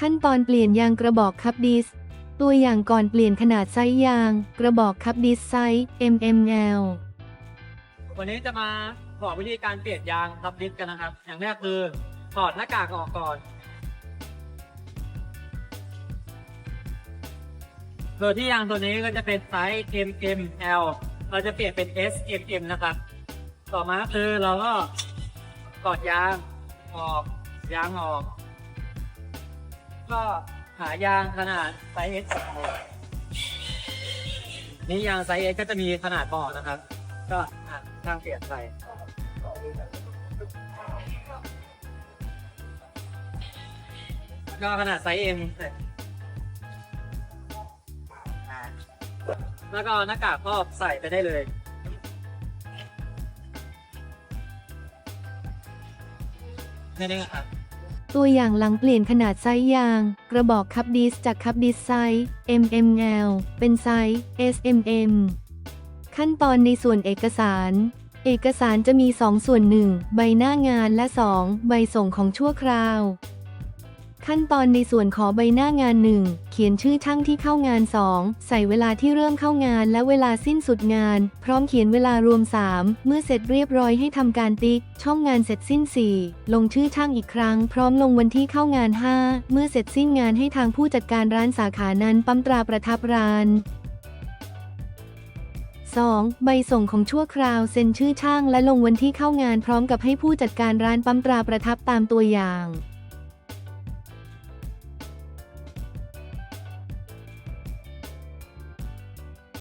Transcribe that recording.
ขั้นตอนเปลี่ยนยางกระบอกคับดิส ตัวอย่างก่อนเปลี่ยนขนาดไซส์ยาง กระบอกคับดิสไซส์ mml วันนี้จะมาบอกวิธีการเปลี่ยนยางทับดิสกันนะครับ อย่างแรกคือถอดหน้ากากออกก่อน โดยที่ยางตัวนี้ก็จะเป็นไซส์ mml เราจะเปลี่ยนเป็น smm นะครับ ต่อมาคือเราก็กอดยางออกยางออก ก็หายางขนาดไซส์ S นี่ยางไซส์ S ก็จะมีขนาดบอนะครับ ก็อะช่างเปลี่ยนใส่ก็ขนาดไซส์ M เอะแล้วก็หน้ากากครอบใส่ไปได้เลยนี่นี่ครับ ตัวอย่างหลังเปลี่ยนขนาดไซส์ยาง กระบอกคับดิสจากคับดิสไซส์ mml เป็นไซส์ smm ขั้นตอนในส่วนเอกสาร เอกสารจะมี 2 ส่วน 1 ใบหน้างานและ 2 ใบส่งของชั่วคราว ขั้นตอนในส่วนขอใบหน้างาน 1 เขียนชื่อช่างที่เข้างาน 2 ใส่เวลาที่เริ่มเข้างานและเวลาสิ้นสุดงาน พร้อมเขียนเวลารวม 3 เมื่อเสร็จเรียบร้อยให้ทำการติ๊ก ช่องงานเสร็จสิ้น 4 ลงชื่อช่างอีกครั้ง พร้อมลงวันที่เข้างาน 5 เมื่อเสร็จสิ้นงานให้ทางผู้จัดการร้านสาขานั้นปั๊มตราประทับร้าน 2. ใบส่งของชั่วคราวเซ็นชื่อช่างและลงวันที่เข้างานพร้อมกับให้ผู้จัดการร้านปั๊มตราประทับตามตัวอย่าง